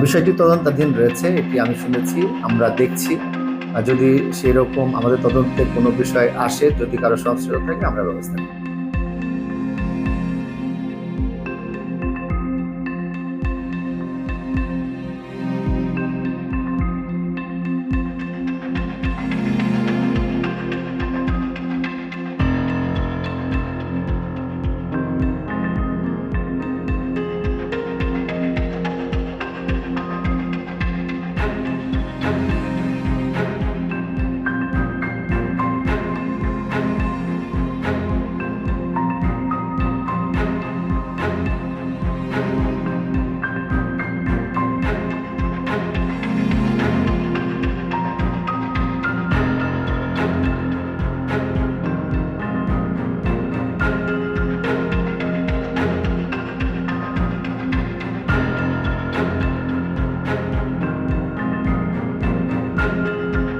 বিষয়টি তদন্তাধীন রয়েছে, এটি আমি শুনেছি, আমরা দেখছি। আর যদি সেরকম আমাদের তদন্তের কোনো বিষয় আসে, যদি কারও সংশ্লিষ্ট থাকে, আমরা ব্যবস্থা নিই।